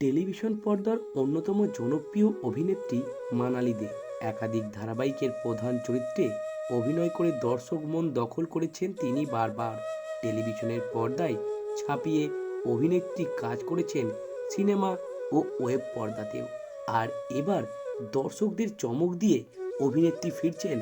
Television পর্দার অন্যতম জনপ্রিয় অভিনেত্রী মানালি দে। একাধিক ধারাবাহিকের প্রধান চরিত্রে অভিনয় করে দর্শক মন দখল করেছেন তিনি বারবার। টেলিভিশনের পর্দায় ছাপিয়ে অভিনেত্রী কাজ করেছেন সিনেমা ও ওয়েব পর্দাতেও। আর এবার দর্শকদের চমক দিয়ে অভিনেত্রী ফিরছেন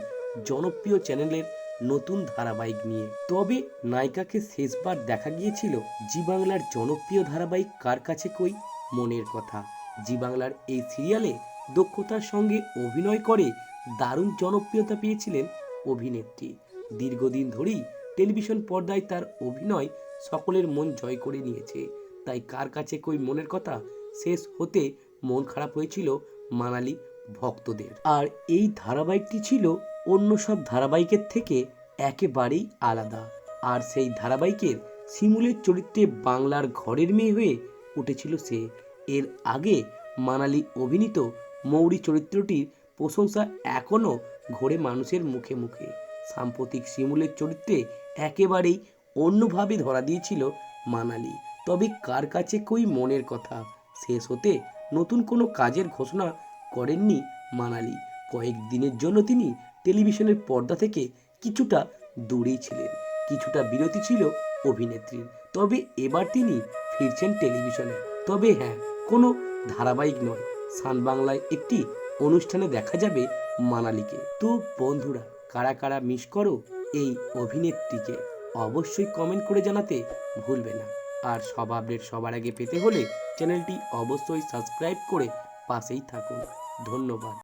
জনপ্রিয় চ্যানেলের নতুন ধারাবাহিক নিয়ে। তবে নায়িকাকে শেষবার দেখা গিয়েছিল জি বাংলার জনপ্রিয় ধারাবাহিক কার কাছে কই? মনের কথা। জি বাংলার এই সিরিয়ালে দক্ষতার সঙ্গে অভিনয় করে দারুণ জনপ্রিয়তা পেয়েছিলেন অভিনেত্রী। দীর্ঘদিন ধরেই টেলিভিশন পর্দায় তার অভিনয় সকলের মন জয় করে নিয়েছে। তাই কার কাছে কই মনের কথা শেষ হতে মন খারাপ হয়েছিল মানালি ভক্তদের। আর এই ধারাবাহিকটি ছিল অন্য সব ধারাবাহিকের থেকে একেবারেই আলাদা। আর সেই ধারাবাহিকের শিমুলের চরিত্রে বাংলার ঘরের মেয়ে হয়ে উঠেছিল সে। এর আগে মানালি অভিনীত মৌরি চরিত্রটির প্রশংসা এখনও ঘোরে মানুষের মুখে মুখে। সাম্প্রতিক শিমুলের চরিত্রে একেবারেই অন্যভাবে ধরা দিয়েছিল মানালি। তবে কার কাছে কই মনের কথা? শেষ হতে নতুন কোনো কাজের ঘোষণা করেননি মানালি। কয়েকদিনের জন্য তিনি টেলিভিশনের পর্দা থেকে কিছুটা দূরেই ছিলেন। কিছুটা বিরতি ছিল অভিনেত্রীর। তবে এবার তিনি ফিরছেন টেলিভিশনে। তবে হ্যাঁ কোনো ধারাবাহিক নয়। সান বাংলায় একটি অনুষ্ঠানে দেখা যাবে মানালিকে। তো বন্ধুরা, কারা কারা মিস করো এই অভিনেত্রীকে অবশ্যই কমেন্ট করে জানাতে ভুলবে না। আর সব আপডেট সবার আগে পেতে হলে চ্যানেলটি অবশ্যই সাবস্ক্রাইব করে পাশেই থাকুন। ধন্যবাদ।